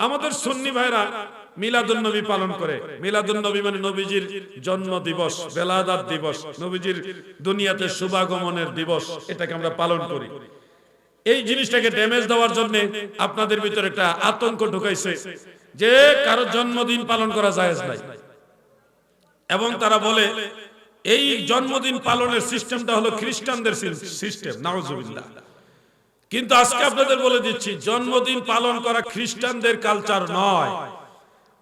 আমাদের সুন্নি ভাইরা মিলাদুন নবী পালন করে। মিলাদুন নবী মানে নবীজির জন্ম দিবস বেলাদাত দিবস, নবীজির দুনিয়াতে শুভাগমনের দিবস, এটাকে আমরা পালন করি। এই জিনিসটাকে ড্যামেজ দেওয়ার জন্য আপনাদের ভিতরে একটা আতঙ্ক ঢুকাইছে যে কারও জন্মদিন পালন করা জায়েজ নাই। এবং তারা বলে, এই জন্মদিন পালনের সিস্টেমটা হলো খ্রিস্টানদের সিস্টেম, নাউজুবিল্লাহ। কিন্তু আজকে আপনাদের বলে দিচ্ছি, জন্মদিন পালন করা খ্রিস্টানদের কালচার নয়।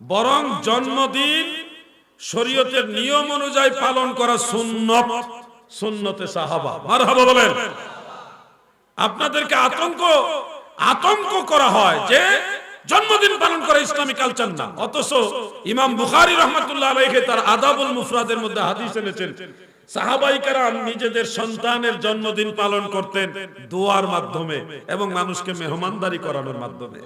বরং জন্মদিন শরীয়তের নিয়ম অনুযায়ী পালন করা সুন্নত, সুন্নতে সাহাবা। মারহাবা বলেন। আপনাদেরকে আতঙ্ক আতঙ্ক করা হয় যে জন্মদিন পালন করা ইসলামী কালচার না। অথচ ইমাম বুখারী রহমাতুল্লাহ তার আদাবুল মুফরাদের মধ্যে হাদিস এনেছেন। সাহাবাই কারাম নিজেদের সন্তানের জন্মদিন পালন করতেন দোয়ার মাধ্যমে এবং মানুষকে মেহমানদারি করানোর মাধ্যমে।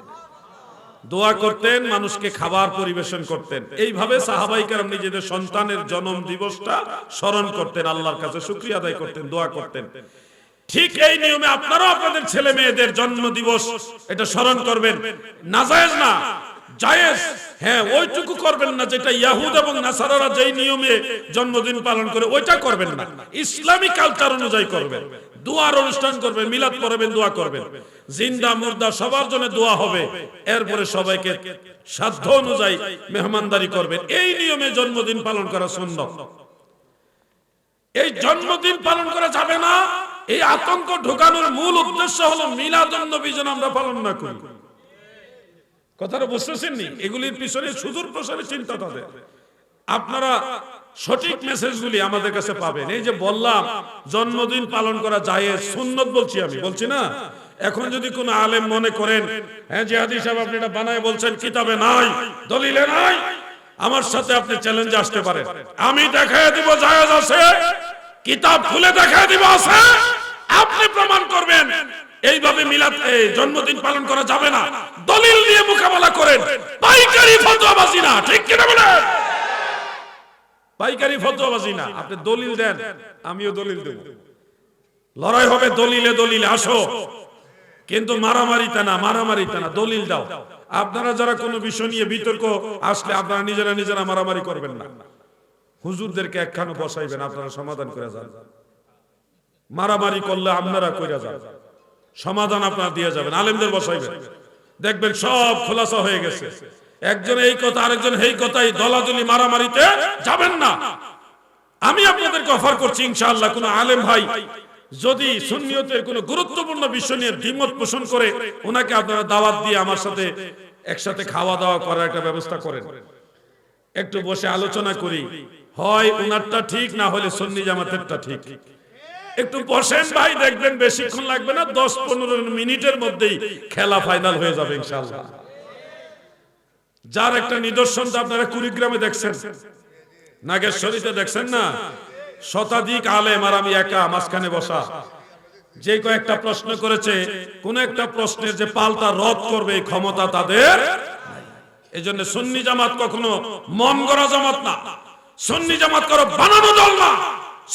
দোয়া করতেন, মানুষকে খাবার পরিবেশন করতেন। এইভাবে সাহাবাই কারাম নিজেদের সন্তানের জন্ম দিবসটা স্মরণ করতেন, আল্লাহর কাছে শুকরিয়া আদায় করতেন, দোয়া করতেন। ঠিক এই নিয়মে আপনারাও আপনাদের ছেলে মেয়েদের জন্ম দিবস এটা স্মরণ করবেন। নাজায়েজ না জায়েজ। হ্যাঁ ওইটুকু করবেন না যেটা ইয়াহুদ এবং নাসারারা যেই নিয়মে জন্মদিন পালন করে, ওইটা করবেন না। কালচার অনুযায়ী করবেন। দোয়ার অনুষ্ঠান করবেন, মিলাদ দোয়া করবেন। জিন্দা, মুর্দা, সবার জন্য দোয়া হবে। এরপরে সবাইকে সাধ্য অনুযায়ী মেহমানদারি করবেন। এই নিয়মে জন্মদিন পালন করা এই জন্মদিন পালন করা যাবে না। এই আতঙ্ক ঢোকানোর মূল উদ্দেশ্য হলো মিলাদুন নবী যেন আমরা পালন না করি। কথাটা বুঝতেছেন নি এগুলির পিছনে সুদূর প্রসারে চিন্তা তাদের। আপনারা সঠিক মেসেজগুলি আমাদের কাছে পাবেন। এই যে বললাম, জন্মদিন পালন করা যায় সুন্নত বলছি আমি, বলছি না? এখন যদি কোনো আলেম মনে করেন হ্যাঁ জিহাদি সাহেব আপনি এটা বানায় বলছেন, কিতাবে নাই, দলিলে নাই, আমার সাথে আপনি চ্যালেঞ্জ আসতে পারেন। আমি দেখায় দিব জায়েজ আছে, কিতাব খুলে দেখায় দিব আছে, আপনি প্রমাণ করবেন। এইভাবে মিলাদ জন্মদিন পালন করা যাবে না। দলিল দিয়ে মোকাবেলা করেন। পাইকারি ফতোয়াবাজি না, ঠিক কিনা বলেন? পাইকারি ফতোয়াবাজি না, আপনি দলিল দেন, আমিও দলিল দেব। লড়াই হবে দলিলে দলিলে, আসো। কিন্তু মারামারিতে না মারামারিতে না, দলিল দাও। আপনারা যারা কোনো বিষয় নিয়ে বিতর্ক আসলে আপনারা নিজেরা নিজেরা মারামারি করবেন না। হুজুরদেরকে একখানে বসাইবেন, আপনারা সমাধান করে যান। মারামারি করলে আপনারা কইরা যান। সমাধান আপনার দিয়ে যাবেন, আলেমদের বসাইবেন। দেখবেন সব খোলাসা হয়ে গেছে। একজন এই কথা, আরেকজন এই কথাই দলাদলি মারামারিতে যাবেন না। আমি আপনাদেরকে অফার করছি, ইনশাআল্লাহ, কোন আলেম ভাই যদি সুন্নিয়তের কোন গুরুত্বপূর্ণ বিষয় নিয়ে দ্বিমত পোষণ করে, ওনাকে আপনারা দাওয়াত দিয়ে আমার সাথে একসাথে খাওয়া দাওয়া করার একটা ব্যবস্থা করেন। একটু বসে আলোচনা করি। হয় ওনারটা ঠিক, না হলে সন্নি জামাতেরটা ঠিক। একটু বসেন ভাই, দেখবেন বেশিক্ষণ লাগবে না, দশ পনেরো মিনিটের মধ্যেই খেলা ফাইনাল হয়ে যাবে ইনশাআল্লাহ। যার একটা নিদর্শন আপনারা কুড়িগ্রামে দেখছেন, নাগেশ্বরীতে দেখছেন না? শতাধিক আলেম আর আমি একা মাঝখানে বসা। যে কয়েকটা প্রশ্ন করেছে, কোন একটা প্রশ্নের যে পাল্টা রদ করবে এই ক্ষমতা তাদের এই জন্য সুন্নি জামাত কখনো মন গড়া জামাত না, সুন্নি জামাত করো বানানো দল না।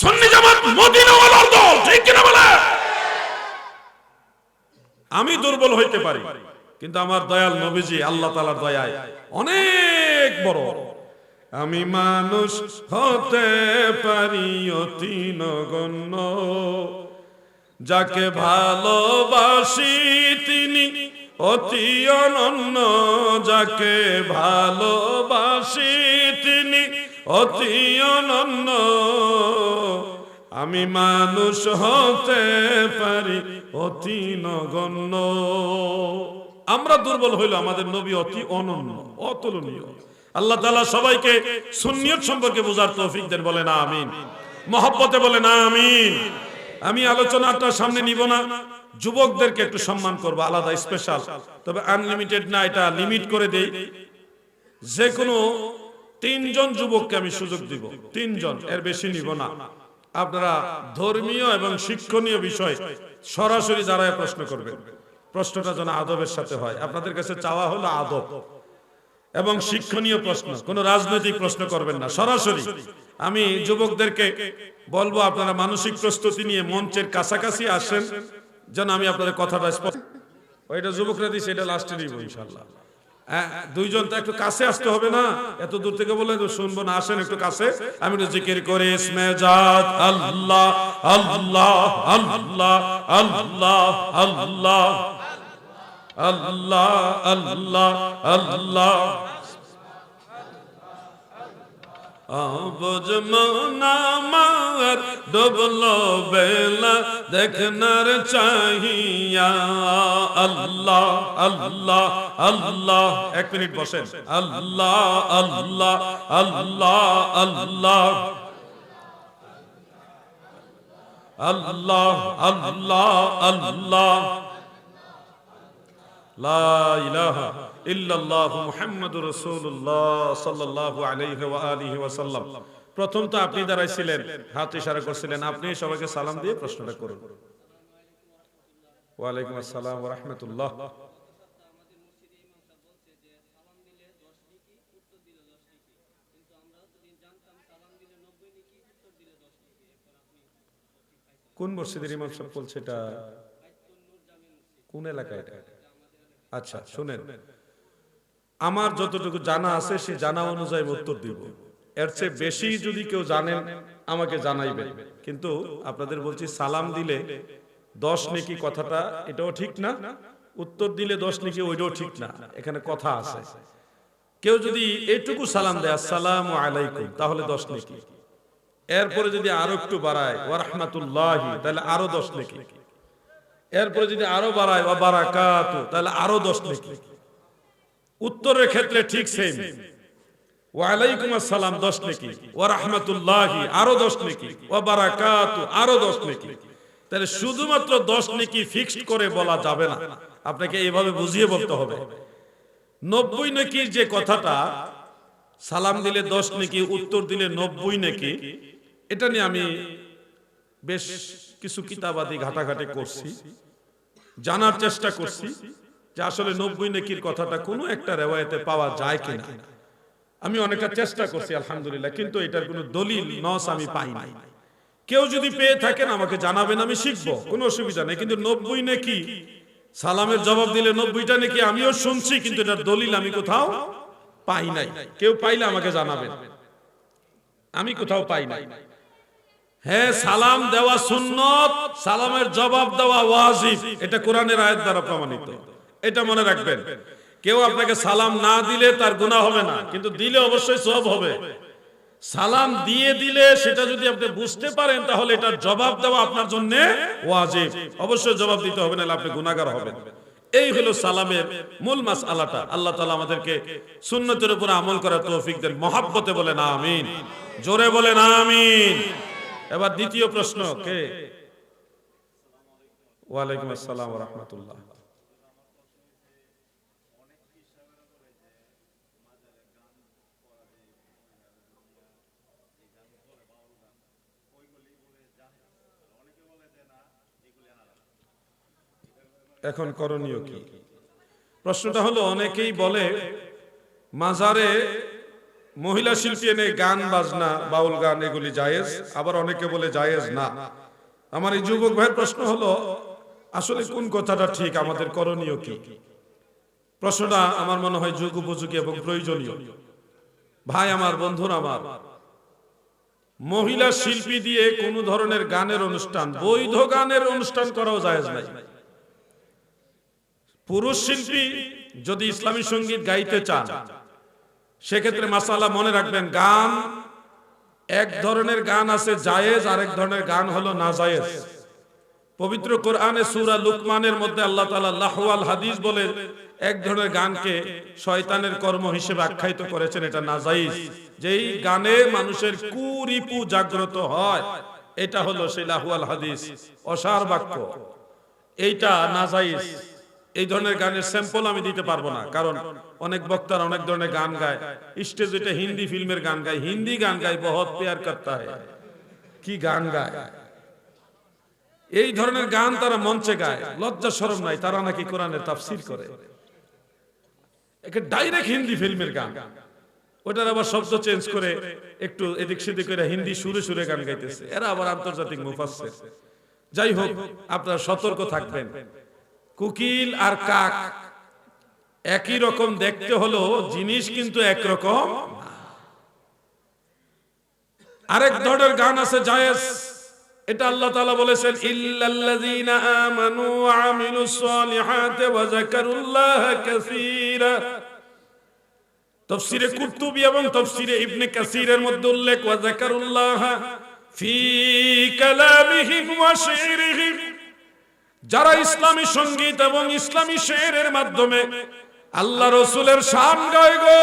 সুন্নি জামাত মদিনাওয়ালার দল, ঠিক কিনা বলে? আমি দুর্বল হইতে পারি, কিন্তু আমার দয়াল নবীজি, আল্লাহ তাআলার দয়ায় অনেক বড়। আমি মানুষ হতে পারি অতি নগণ্য, যাকে ভালোবাসি তিনি অতি অনন্য, যাকে ভালোবাসি অতি অনন্য। আমি মানুষ হতে পারি অতি নগণ্য। আমরা দুর্বল হইল আমাদের নবী অতি অনন্য, অতুলনীয়। আল্লাহ তালা সবাইকে সুন্নিয়ত সম্পর্কে বোঝার তৌফিক দেন না আমিন। মহব্বতে বলেন আমিন। আমি আলোচনাটা সামনে নিব না। যুবকদেরকে একটু সম্মান করব, আলাদা, স্পেশাল। তবে আনলিমিটেড না, এটা লিমিট করে দেই। যে কোনো তিনজন যুবককে আমি সুযোগ দিব। তিনজন, এর বেশি নিব না। আপনারা ধর্মীয় এবং শিক্ষণীয় বিষয় সরাসরি যারা প্রশ্ন করবেন প্রশ্নটা যেন আদবের সাথে হয়। আপনাদের কাছে চাওয়া হলো আদব এবং শিক্ষণীয় প্রশ্ন, কোন রাজনৈতিক প্রশ্ন করবেন না। সরাসরি আমি যুবকদেরকে বলব, আপনারা মানসিক প্রস্তুতি নিয়ে মঞ্চের কাছাকাছি আসেন। যেন আমি আপনাদের কথাটা স্পষ্ট ওইটা যুবকরা দিচ্ছে এটা লাস্টে নিব ইনশাল্লাহ দুইজন তো একটু কাছে আসতে হবে না। এত দূর থেকে বলে শুনব না, আসেন একটু কাছে। আমি তো জিকির করে, ইসমে জাত, আল্লাহ আল্লাহ আল্লাহ আল্লাহ আল্লাহ আল্লাহ আল্লাহ আল্লাহ আবজ মনামার ডবলো বেলা দেখনার চাহিয়া। আল্লাহ আল্লাহ আল্লাহ। এক মিনিট বসেন। আল্লাহ আল্লাহ আল্লাহ আল্লাহ। আল্লাহ আল্লাহ আল্লাহ। লা ইল্লাল্লাহু মুহাম্মাদুর রাসূলুল্লাহ সাল্লাল্লাহু প্রথম তো আপনি দাঁড়াইছিলেন, হাত ইশারা করছিলেন, আপনি সবাইকে সালাম দিয়ে প্রশ্নটা করুন। ওয়া আলাইকুম আসসালাম ওয়া কোন মসজিদের ইমাম সাহেব বলছে এটা? কোন এলাকায় এটা? আচ্ছা শুনেন। আমার যতটুকু জানা আছে সে জানা অনুযায়ী উত্তর দিব। এর চেয়ে বেশি যদি কেউ জানেন, আমাকে জানাইবে কিন্তু আপনাদের বলছি, সালাম দিলে দশ নেকি কথাটা, এটাও ঠিক না। উত্তর দিলে দশ নেকি, ওইটাও ঠিক না। এখানে কথা আছে। কেউ যদি এটুকু সালাম দেয়, আসসালাম আলাইকুম তাহলে দশ নেকি। এরপরে যদি আরও একটু বাড়ায় ওয়ারহমাতুল্লাহি তাহলে আরও দশ নেকি। এরপরে যদি আরও বাড়ায়, ওয়া বারাকাতু তাহলে আরও দশ নেকি। উত্তরের ক্ষেত্রে ঠিক সেম ওয়ালাইকুম আসসালাম, দশ নেকি। ওয়া রাহমাতুল্লাহি, আরও দশ নেকি। ওয়া বারাকাতু, আরও দশ নেকি। তাহলে শুধুমাত্র দশ নেকি ফিক্সড করে বলা যাবে না। আপনাকে এইভাবে বুঝিয়ে বলতে হবে। নব্বই নেকির যে কথাটা, সালাম দিলে দশ নেকি, উত্তর দিলে নব্বই নেকি, এটা নিয়ে আমি বেশ কিছু কিতাবাদি ঘাটাঘাটি করছি, জানার চেষ্টা করছি। যে আসলে নব্বই নেকির কথাটা কোনো একটা রেওয়ায়তে পাওয়া যায় কিনা। আমি অনেকটা চেষ্টা করছি, আলহামদুলিল্লাহ, কিন্তু এটার কোনো দলিল, নস আমি পাই নাই। কেউ যদি পেয়ে থাকেন, আমাকে জানাবেন, আমি শিখব, কোনো অসুবিধা নেই। কিন্তু নব্বই নাকি, সালামের জবাব দিলে নব্বইটা নাকি আমিও শুনছি, কিন্তু এটার দলিল আমি কোথাও পাই নাই। কেউ পাইলে আমাকে জানাবেন। আমি কোথাও পাই নাই। হ্যাঁ সালাম দেওয়া সুন্নত, সালামের জবাব দেওয়া ওয়াজিব, এটা কোরআনের আয়াত দ্বারা প্রমাণিত। এটা মনে রাখবেন। কেউ আপনাকে সালাম না দিলে তার গুনাহ হবে না, কিন্তু দিলে অবশ্যই সব হবে। সালাম দিয়ে দিলে সেটা যদি আপনি বুঝতে পারেন, তাহলে এটার জবাব দেওয়া আপনার জন্য ওয়াজিব। অবশ্যই জবাব দিতে হবে না আপনি গুনাহগার হবেন। এই হলো সালামের মূল মাস আল্লাহটা আল্লাহ তালা আমাদেরকে সুন্নতের উপর আমল করার তৌফিক দেন। মহাব্বতে বলেন আমিন। জোরে বলেন আমিন। এবার দ্বিতীয় প্রশ্ন, কে? ওয়ালাইকুম আসসালাম রাহমাতুল্লাহ। এখন করণীয় কি? প্রশ্নটা হলো অনেকেই বলে মাজারে মহিলা শিল্পী এনে গান বাজনা বাউল গান এগুলি জায়েজ আবার অনেকে বলে জায়েজ না। আমার এই যুবক ভাইয়ের প্রশ্ন হলো আসলে কোন কথাটা ঠিক আমাদের করণীয় কি? প্রশ্নটা আমার মনে হয় যুগ উপযোগী এবং প্রয়োজনীয়। ভাই আমার বন্ধুর আমার মহিলা শিল্পী দিয়ে কোন ধরনের গানের অনুষ্ঠান বৈধ গানের অনুষ্ঠান করাও জায়েজ নাই। পুরুষ শিল্পী যদি ইসলামী সংগীত গাইতে চান, সেক্ষেত্রে মাসালা মনে রাখবেন গান এক ধরনের গান আছে জায়েজ, আরেক ধরনের গান হলো না জায়েজ পবিত্র কোরআনে সুরা লুকমানের মধ্যে আল্লাহ তালা লাহওয়াল হাদিস বলে এক ধরনের গানকে শয়তানের কর্ম হিসেবে আখ্যায়িত করেছেন, এটা নাজাইজ যেই গানে মানুষের কুরিপু জাগ্রত হয়, এটা হলো সেই লাহওয়াল হাদিস, অসার বাক্য। এইটা নাজাইজ এই ধরনের গানের স্যাম্পল আমি দিতে পারব না। কারণ অনেক বক্তারা অনেক ধরনের গান গায়। স্টেজ এটা হিন্দি ফিল্মের গান গায়, হিন্দি গান গায়, বহুত প্যার করতা হয়। কি গান গায়? এই ধরনের গান তারা মঞ্চে গায়। লজ্জা শরম নাই, তারা নাকি কোরআনের তাফসির করে। একে ডাইরেক্ট হিন্দি ফিল্মের গান। ওটার আবার শব্দ চেঞ্জ করে একটু এদিক সেদিক করে হিন্দি সুরে সুরে গান গাইতেছে। এরা আবার আন্তর্জাতিক মুফাসসির। যাই হোক, আপনারা সতর্ক থাকবেন। কুকিল আর কাক। একই রকম দেখতে হলো, জিনিস কিন্তু একরকম আরেক ধরনের গান আছে, জায়েজ। এটা আল্লাহ তাআলা বলেছেন, ইল্লাল্লাযীনা কুরতুবী এবং তাফসীরে ইবনে কাসীরের মধ্যে উল্লেখ, ওয়া ফি কালামিহিম ওয়া যারা ইসলামী সংগীত এবং ইসলামী শেরের মাধ্যমে আল্লাহ রসুলের শান গায় গো।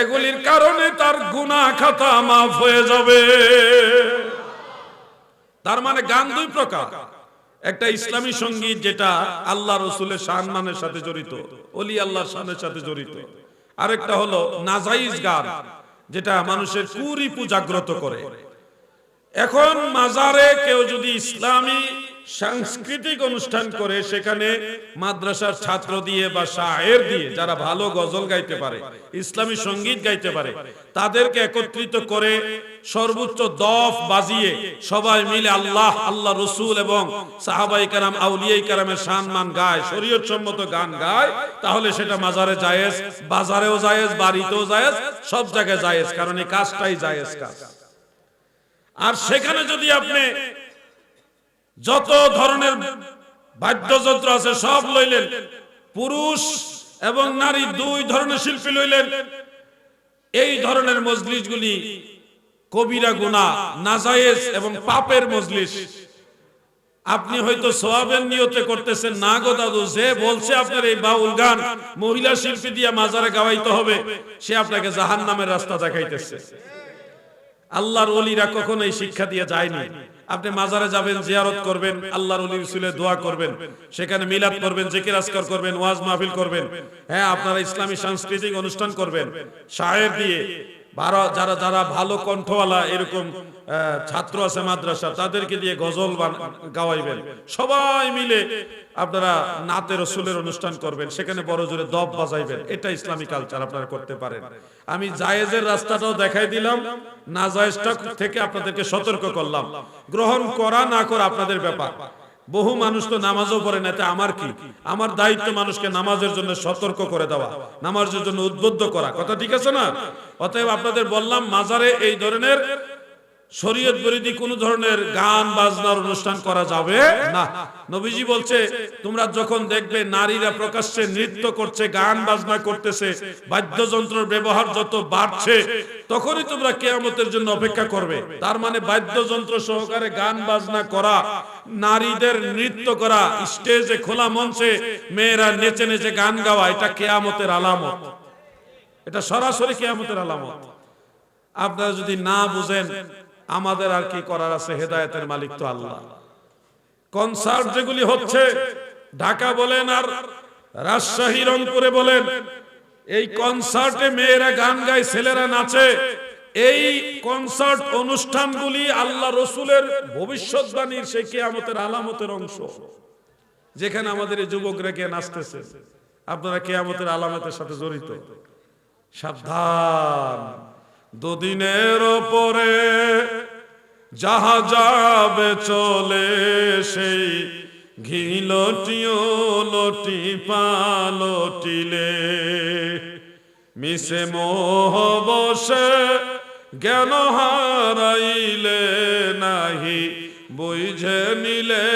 এগুলির কারণে তার গুনা খাতা মাফ হয়ে যাবে। তার মানে গান দুই প্রকার। একটা ইসলামী সংগীত যেটা আল্লাহ রসুলের সম্মানের সাথে জড়িত, অলি আল্লাহর শানের সাথে জড়িত। আরেকটা হলো নাজাইজ গান, যেটা মানুষের কুরিপু পূজাগ্রত করে। এখন মাজারে কেউ যদি ইসলামী সাংস্কৃতিক অনুষ্ঠান করে, সেখানে মাদ্রাসার ছাত্র দিয়ে বা শায়ের দিয়ে, যারা ভালো গজল গাইতে পারে, ইসলামী সংগীত গাইতে পারে, তাদেরকে একত্রিত করে সর্বোচ্চ দফ বাজিয়ে সবাই মিলে আল্লাহ আল্লাহ রসুল এবং সাহাবাই কারাম, আউলিয়াই কারামের সম্মান গায় শরীয়ত সম্মত গান গায়, তাহলে সেটা মাজারে জায়েজ, বাজারেও জায়েজ, বাড়িতেও জায়েজ, সব জায়গায় জায়েজ, কারণ এই কাজটাই জায়েজ কাজ। আর সেখানে যদি আপনি যত ধরনের বাদ্যযন্ত্র আছে সব লইলেন, পুরুষ এবং নারী দুই ধরনের শিল্পী লইলেন, এই ধরনের মজলিসগুলি কবিরা গুণা, নাজায়েজ এবং পাপের মজলিস আপনি হয়তো সোয়াবের নিয়তে করতেছেন, না গো দাদু, যে বলছে আপনার এই বাউল গান, মহিলা শিল্পী দিয়ে মাজারে গাওয়াইতে হবে, সে আপনাকে জাহান নামের রাস্তা দেখাইতেছে। আল্লাহর অলিরা কখনো এই শিক্ষা দিয়ে যায়নি। আপনি মাজারে যাবেন, জিয়ারত করবেন, আল্লাহর রসুলে দোয়া করবেন, সেখানে মিলাদ করবেন, জিকির আসকার করবেন, ওয়াজ মাহফিল করবেন। হ্যাঁ আপনারা ইসলামী সাংস্কৃতিক অনুষ্ঠান করবেন, শায়ের দিয়ে যারা যারা ভালো কণ্ঠওয়ালা, এরকম ছাত্র আছে মাদ্রাসা, তাদেরকে দিয়ে গজল গাওয়াইবেন। সবাই মিলে আপনারা নাতে রসুলের অনুষ্ঠান করবেন, সেখানে বড় জোরে দব বাজাইবেন। এটা ইসলামী কালচার আপনারা করতে পারেন। আমি জায়েজের রাস্তাটাও দেখাই দিলাম না জায়েজটা থেকে আপনাদেরকে সতর্ক করলাম। গ্রহণ করা না করা আপনাদের ব্যাপার। বহু মানুষ তো নামাজও পড়ে না এটা আমার কি? আমার দায়িত্ব মানুষকে নামাজের জন্য সতর্ক করে দেওয়া, নামাজের জন্য উদ্বুদ্ধ করা। কথা ঠিক আছে না? অতএব আপনাদের বললাম, মাজারে এই ধরনের শরীয়ত বিরোধী কোন ধরনের গান, বাজনার অনুষ্ঠান করা যাবে না। নবীজি বলছে, তোমরা যখন দেখবে নারীরা প্রকাশ্যে নৃত্য করছে, গান, বাজনা করতেছে বাদ্যযন্ত্রের ব্যবহার যত বাড়ছে, তখনই তোমরা কেয়ামতের জন্য অপেক্ষা করবে। তার মানে বাদ্যযন্ত্র সহকারে গান, বাজনা করা, নারীদের নৃত্য করা, স্টেজে খোলা মঞ্চে মেয়েরা নেচে নেচে গান গাওয়া, এটা কেয়ামতের আলামত। এটা সরাসরি কেয়ামতের আলামত। আপনারা যদি না বুঝেন আমাদের আর কি করার আছে? হেদায়েতের মালিক তো আল্লাহ। কনসার্ট যেগুলি হচ্ছে, ঢাকা বলেন আর রাজশাহী, রংপুরে বলেন, এই কনসার্টে মেয়েরা গান গায়, ছেলেরা নাচে। এই কনসার্ট অনুষ্ঠানগুলি আল্লাহ রসুলের ভবিষ্যৎবাণীর সেই কেয়ামতের আলামতের অংশ। যেখানে আমাদের এই যুবকরা কে নাচতেছে? আপনারা কেয়ামতের আলামতের সাথে জড়িত। সাবধান। দুদিনের পরে যাহা যাবে চলে, সেই ঘিলটিও লটি পালটিলে মিশে মোহ বসে জ্ঞান হারাইলে নাহি, বুঝে নিলে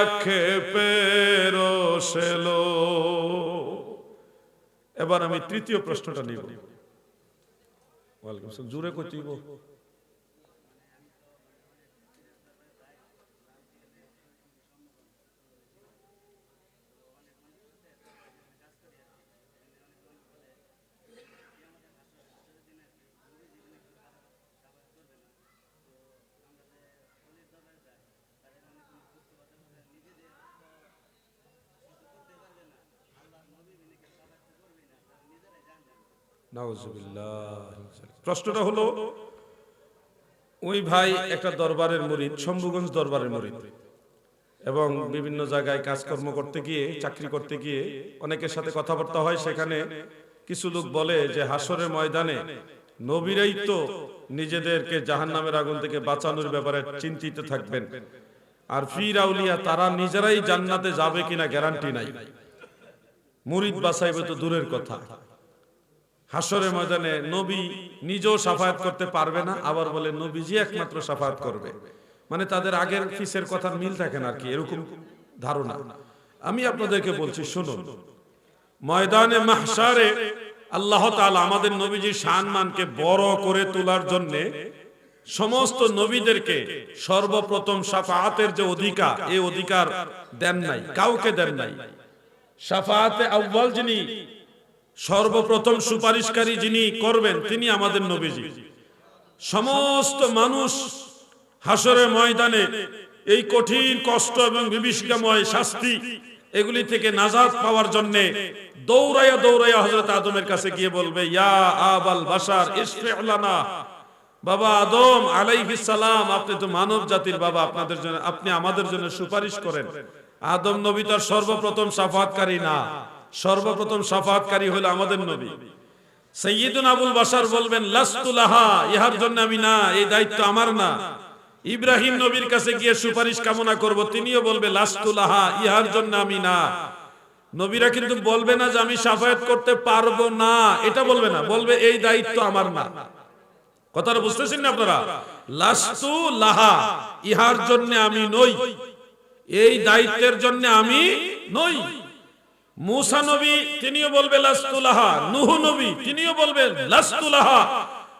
আখে পেরোসেলো এবার আমি তৃতীয় প্রশ্নটা নিব। ওয়ালাইকুম আসসালাম। জোরে কইতেইব প্রশ্নটা হলো, ওই ভাই একটা দরবারের মরিদ, শম্ভুগঞ্জ দরবারের মুরিদ, এবং বিভিন্ন জায়গায় কাজকর্ম করতে গিয়ে, চাকরি করতে গিয়ে অনেকের সাথে কথাবার্তা হয়। সেখানে কিছু লোক বলে যে হাসরের ময়দানে নবীরাই তো নিজেদেরকে জাহান্নামের আগুন থেকে বাঁচানোর ব্যাপারে চিন্তিত থাকবেন। আর ফির আউলিয়া, তারা নিজেরাই জান্নাতে যাবে কিনা গ্যারান্টি নাই। মুরিদ বাসাইবে তো দূরের কথা। হাসরের ময়দানে নবী নিজেও সাফায়াত করতে পারবে না, আবার বলে নবীজি একমাত্র সাফায়াত করবে। মানে তাদের আগের ফিসের কথা মিল থাকে না আর কি, এরকম ধারণা। আমি আপনাদেরকে বলছি, শুনুন। ময়দানে মাহশারে আল্লাহ তাআলা আমাদের নবীজির সম্মানকে বড় করে তোলার জন্য সমস্ত নবীদেরকে সর্বপ্রথম সাফায়াতের যে অধিকার, এই অধিকার দেন নাই, কাউকে দেন নাই। সাফায়াতে আউ্বাল যিনি সর্বপ্রথম সুপারিশকারী যিনি করবেন তিনি আমাদের নবীজি। সমস্ত মানুষ হাসরের ময়দানে এই কঠিন কষ্ট এবং বিভীষিকাময় শাস্তি এগুলি থেকে নাজাত পাওয়ার জন্য দৌড়াইয়া দৌড়াইয়া হযরত আদমের কাছে গিয়ে বলবে, ইয়া আবাল বাশার ইসফি'লানা বাবা আদম আলাইহিস সালাম, আপনি তো মানব জাতির বাবা, আপনাদের জন্য, আপনি আমাদের জন্য সুপারিশ করেন। আদম নবী তার সর্বপ্রথম সাফাতকারী না। সর্বপ্রথম সাফাতকারী হলো আমাদের নবী। সৈয়দুন আবুল বাসার বলবেন লাস্তুলাহা ইহার জন্য আমি না, এই দায়িত্ব আমার না। ইব্রাহিম নবীর কাছে গিয়ে সুপারিশ কামনা করব, তিনিও বলবে লাস্তুলাহা ইহার জন্য আমি না। নবীরা কিন্তু বলবে না যে আমি সাফায়াত করতে পারব না, এটা বলবে না, বলবে, এই দায়িত্ব আমার না। কথাটা বুঝতেছেন না আপনারা? লাস্তু লাহা, ইহার জন্য আমি নই। এই দায়িত্বের জন্য আমি নই। মুসা নবী, তিনিও বলবে, লাস্তুলাহা। নুহ নবী, তিনিও বলবেন লাস্তুলাহা।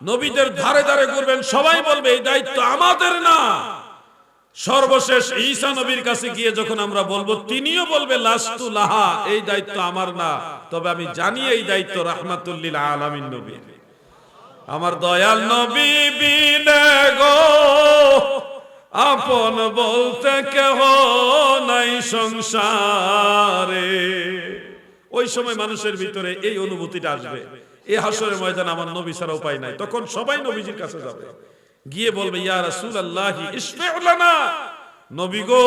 নবীদের ধারে ধারে ঘুরবেন, সবাই বলবে, এই দায়িত্ব আমাদের না। সর্বশেষ ঈসা নবীর কাছে গিয়ে যখন আমরা বলব, তিনিও বলবে, লাস্তুলাহা, এই দায়িত্ব আমার না। তবে আমি জানি এই দায়িত্ব রাহমাতুল্লিল আলামিন নবী আমার দয়াল নবী বিনে গো আপন বলতে কেহ নাই সংসারে। ওই সময় মানুষের ভিতরে এই অনুভূতিটা আসবে। এই হাসরের ময়দান আমার নবী ছাড়া উপায় নাই। তখন সবাই নবীজির কাছে যাবে। গিয়ে বলবে, ইয়া রাসূলুল্লাহ ইশফিউ লানা। নবী গো,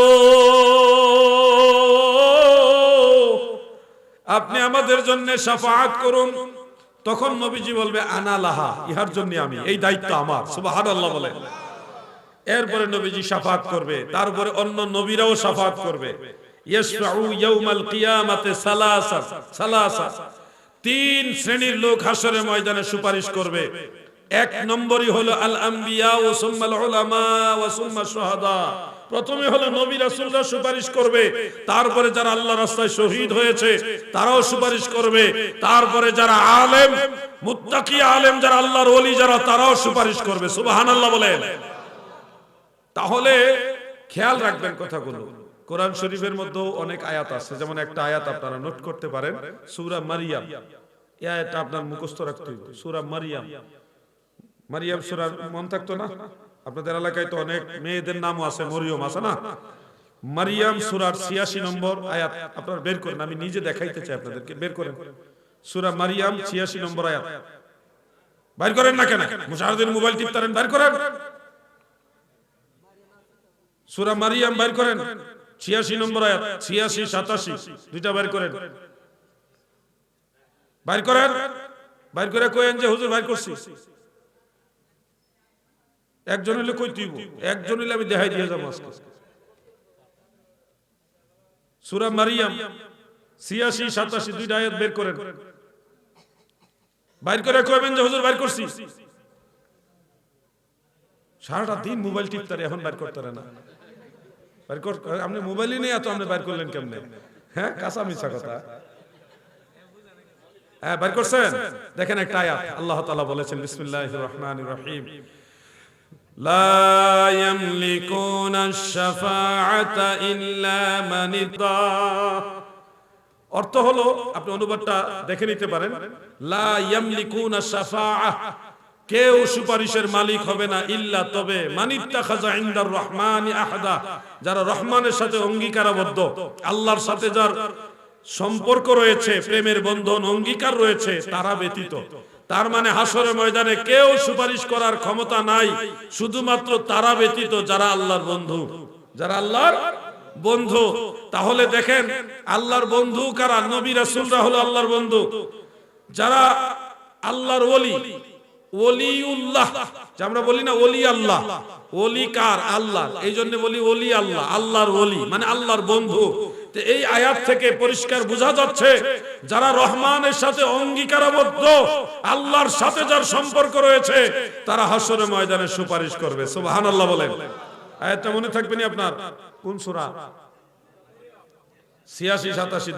আপনি আমাদের জন্য শাফাআত করুন। তখন নবীজি বলবে, আনা লাহা। ইহার জন্য আমি, এই দায়িত্ব আমার। সুবহানাল্লাহ বলে। এরপরে নবীজি শাফাত করবে, তারপরে অন্য নবীরাও শাফাত করবে। তিন শ্রেণির লোক হাসরের ময়দানে সুপারিশ করবে। এক নম্বরই হলো আল আম্বিয়া ও সুম্মাল উলামা ওয়া সুম্মা শুহাদা। প্রথমে হলো নবী রাসূলরা সুপারিশ করবে, তারপরে যারা আল্লাহ রাস্তায় শহীদ হয়েছে, তারাও সুপারিশ করবে। তারপরে যারা আলেম, মুত্তাকি আলেম, যারা আল্লাহর ওলি, যারা তারাও সুপারিশ করবে। সুবহানাল্লাহ বলেন। তাহলে খেয়াল রাখবেন কথাগুলো। কোরআন শরীফের মধ্যেও অনেক আয়াত আছে। যেমন একটা আয়াত আপনারা নোট করতে পারেন। সূরা মারিয়াম। আয়াতটা আপনার মুখস্থ রাখতে হবে। সূরা মারিয়াম। মারিয়াম সূরার মন থাকতো না? আপনাদের এলাকায় তো অনেক মেয়েদের নামও আছে, মরিয়ম আছে না? মারিয়াম সূরার 86 নম্বর আয়াত আপনারা বের করেন। আমি নিজে দেখাইতে চাই আপনাদেরকে। বের করেন। সূরা মারিয়াম 86 নম্বর আয়াত। বাইর করেন না কেন? মুশাহিদিন মোবাইল টিপতারেন। বাইর করেন। সূরা মারিয়াম বাইর করেন। 86 নম্বর আয়াত 86 87 দুইটা বাইর করেন। বাইর করেন? বাইর করে কইেন যে, হুজুর বাইর করছি। একজন হইলে কই তুইব একজন হইলে আমি দেখাই দিয়ে যাব আজকে। সূরা মারিয়াম 86 87 দুইটা আয়াত বের করেন। বাইর করে কইবেন যে, হুজুর বাইর করছি। সারাটা দিন মোবাইল টিপতারে, এখন বাইর করতারে না। আপনি মোবাইলই নেই এত আপনি বাইর করলেন কেমনে হ্যাঁ কাঁচা মিছা কথা হ্যাঁ বাইর করছেন দেখেন একটা আয়াত আল্লাহ তাআলা বলেছেন বিসমিল্লাহির রহমানির রহিম لا يملكون الشفاعة إلا من اتقى অর্থ হলো আপনি অনুবাদটা দেখে নিতে পারেন লা ইয়ামলিকুনা শাফাআহ কেউ সুপারিশের মালিক হবে না ইল্লা তবে মানিত্তাখাযা ইনদার রহমানি যারা রহমানের সাথে অঙ্গীকারাবদ্ধ, আল্লাহর সাথে যার সম্পর্ক রয়েছে, প্রেমের বন্ধন, অঙ্গীকার রয়েছে, তারা ব্যতীত। তার মানে হাসরের ময়দানে কেউ সুপারিশ করার ক্ষমতা নাই, শুধুমাত্র তারা ব্যতীত যারা আল্লাহর বন্ধু। যারা আল্লাহর বন্ধু, তাহলে দেখেন আল্লাহর বন্ধু কারা? নবী রাসূলরা হলো আল্লাহর বন্ধু। যারা আল্লাহর ওলি ওলিউল্লাহ। যে আমরা বলি না ওলি আল্লাহ ওলি কার আল্লাহ, এই জন্য বলি ওলি আল্লাহ, আল্লাহর ওলি মানে আল্লাহর বন্ধু। এই আয়াত থেকে পরিষ্কার বোঝা যাচ্ছে, যারা রহমানের সাথে অঙ্গীকারাবদ্ধ, আল্লাহর সাথে যার সম্পর্ক রয়েছে, তারা হাসরের ময়দানে সুপারিশ করবে। সুবহানাল্লাহ বলেন। আয়াতটা মনে থাকবে আপনার? কোন সূরা?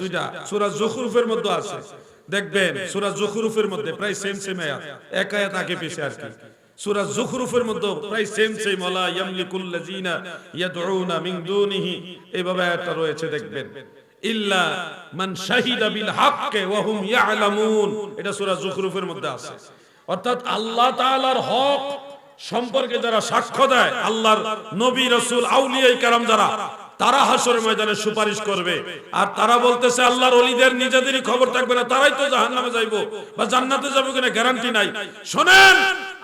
দুইটা। মধ্যে আছে। দেখবেন, সুরা জুখরুফের মধ্যে প্রায় সেম সেম আয়াত। এক আয়াত আগে পিছে আর কি। সুরা জুখরুফের মধ্যে প্রায় সেম সেম ওয়ালা ইয়ামলিকুল্লাযিনা ইয়াদউনা মিন দুনিহি। এইভাবে আয়াতটা রয়েছে, দেখবেন। ইল্লা মান শাহিদা বিল হাক্কে ওয়া হুম ইয়ালামুন। এটা সূরা জুখরুফের মধ্যে আছে। অর্থাৎ আল্লাহ তাআলার হক সম্পর্কে যারা সাক্ষ্য দেয়, আল্লাহর নবী, রাসূল আউলিয়া কারাম যারা তারা হাসরের ময়দানে সুপারিশ করবে। আর তারা বলতেছে, আল্লাহর ওলিদের নিজেদেরই খবর থাকবে না, তারাই তো জাহান্নামে যাইবো। বা জান্নাতে যাবে কিনা গ্যারান্টি নাই। শোনেন,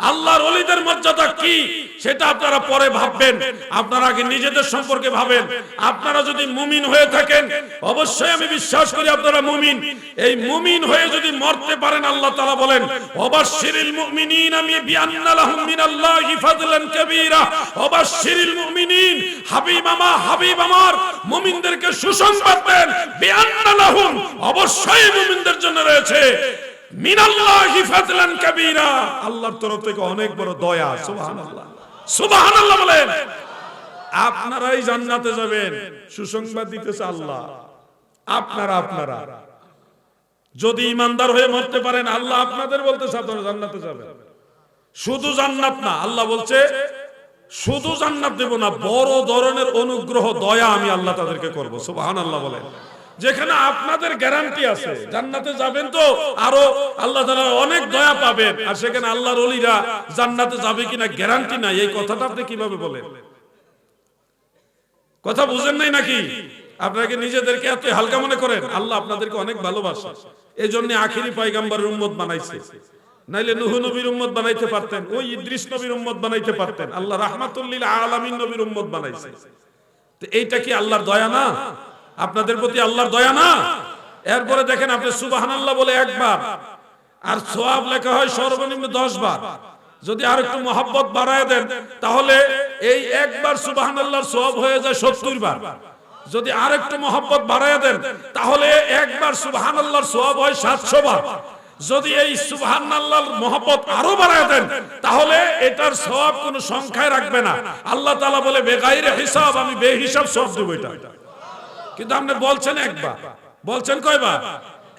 আল্লাহর ওলিদের মর্যাদা কি? সেটা আপনারা পরে ভাববেন। আপনারা আগে নিজেদের সম্পর্কে ভাবেন। আপনারা যদি মুমিন হয়ে থাকেন, অবশ্যই আমি বিশ্বাস করি আপনারা মুমিন। এই মুমিন হয়ে যদি মরতে পারেন, আল্লাহ তাআলা বলেন অবাশশিরিল মুমিনিন আমি বিআন্না লাহুম মিনাল্লাহি ফাদলান কাবীরা। অবাশশিরিল মুমিনিন, হাবিব আমা হাবিব আমার মুমিনদেরকে সুসংবাদ দেন। বিআন্না লাহুম, অবশ্যই মুমিনদের জন্য রয়েছে। মিনাল্লাহি ফাদলান কাবীরা। আল্লাহর তরফ থেকে অনেক বড় দয়া, সুবহানাল্লাহ। সুবহানাল্লাহ বলেন, আপনারাই জান্নাতে যাবেন। সুসংবাদ দিতেছে আল্লাহ। আপনারা আপনারা। যদি ইমানদার হয়ে মরতে পারেন, আল্লাহ আপনাদের বলতেছে আপনারা জান্নাতে যাবেন। শুধু জান্নাত না, আল্লাহ বলছে শুধু জান্নাত দেব না, বড় ধরনের অনুগ্রহ, দয়া আমি আল্লাহ তাদেরকে করব। সুবহানাল্লাহ বলেন। যেখানে আপনাদের গ্যারান্টি আছে, জান্নাতে যাবেন তো, আরও আল্লাহ তাআলা অনেক দয়া পাবেন। আর সেখানে আল্লাহর ওলিরা জান্নাতে যাবে কিনা গ্যারান্টি নাই, এই কথাটা আপনি কীভাবে বলেন? কথা বুঝেন নাই নাকি? আপনাকে নিজেদেরকে এত হালকা মনে করেন? আল্লাহ আপনাদেরকে অনেক ভালোবাসে। এই জন্য আখিরি পাইগাম্বারের উম্মত বানাইছে। নাইলে নুহু নবীর উম্মত বানাইতে পারতেন, ওই ইদ্রিস নবীর উম্মত বানাইতে পারতেন। আল্লাহ রাহমাতুল্লিল আলামিন নবীর উম্মত বানাইছে। তো এইটা কি আল্লাহর দয়া না? আপনাদের প্রতি আল্লাহর দয়া না? এরপরে দেখেন আপনি সুবহানাল্লাহ বলে একবার, আর সোয়াব লেখা হয় সর্বনিম্ন দশ বার। যদি আর একটু মহাব্বত বাড়ায় দেন, তাহলে এই একবার সুবাহান আল্লাহর সোয়াব হয়ে যায় সত্তর বার। যদি আর একটু মহাব্বত বাড়ায় দেন, তাহলে একবার সুবাহান আল্লাহর সোয়াব হয় সাতশো বার। যদি এই সুবহান আল্লাহর মহব্বত আরও বাড়ায় দেন, তাহলে এটার সওয়াব কোনো সংখ্যায় রাখবে না। আল্লাহ তাআলা বলে, বেগাইরে হিসাব, আমি বেহিসাব সব দেব এটা। কিন্তু আপনি বলছেন একবার। বলছেন কয়বার?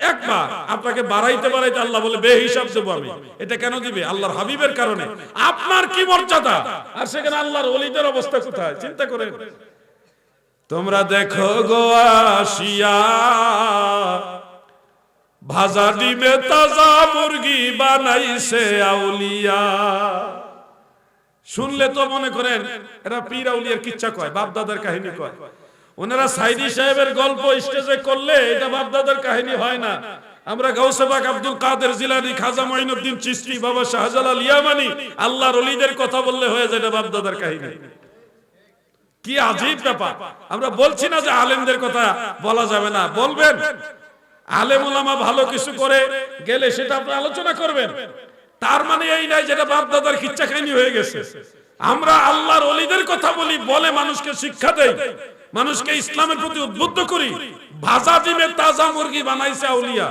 একবার। আপনাকে বাড়াইতে বাড়াইতে আল্লাহ বলে বে হিসাব দেবো আমি। এটা কেন দিবে? আল্লাহর হাবিবের কারণে। আপনার কি মর্যাদা? আর সেখানে আল্লাহর ওলিদের অবস্থা কোথায়? চিন্তা করেন। তোমরা দেখো গো আসিয়া ভাজা ডিমে তাজা মুরগি বানাইছে আউলিয়া। শুনলে তো মনে করেন এটা পীর আউলিয়ার কিচ্ছা কয় বাপ দাদার কাহিনী কয়। ওনারা সাইদি সাহেবের গল্প স্টেজে করলে এটা বাপ দাদার কাহিনী হয় না। আমরা গাউসেবাক আব্দুল কাদের জিলানি, খাজা মঈনুদ্দিন চিশতি, বাবা শাহজালাল ইয়ামানি, আল্লাহর ওলিদের কথা বললে হয়ে যায় এটা বাপ দাদার কাহিনী। কি আজীব ব্যাপার। আমরা বলছি না যে আলেমদের কথা বলা যাবে না। বলবেন। আলেম ওলামা ভালো কিছু করে গেলে সেটা আপনি আলোচনা করবেন। তার মানে এই নাই যেটা বাপ দাদার খিচ্চা খাইনি হয়ে গেছে। আমরা আল্লাহর অলিদের কথা বলি, বলে মানুষকে শিক্ষা দেই, মানুষকে ইসলামের প্রতি উদ্বুদ্ধ করি। ভাজা ডিমে তাজা মুরগি বানাইছে আউলিয়া।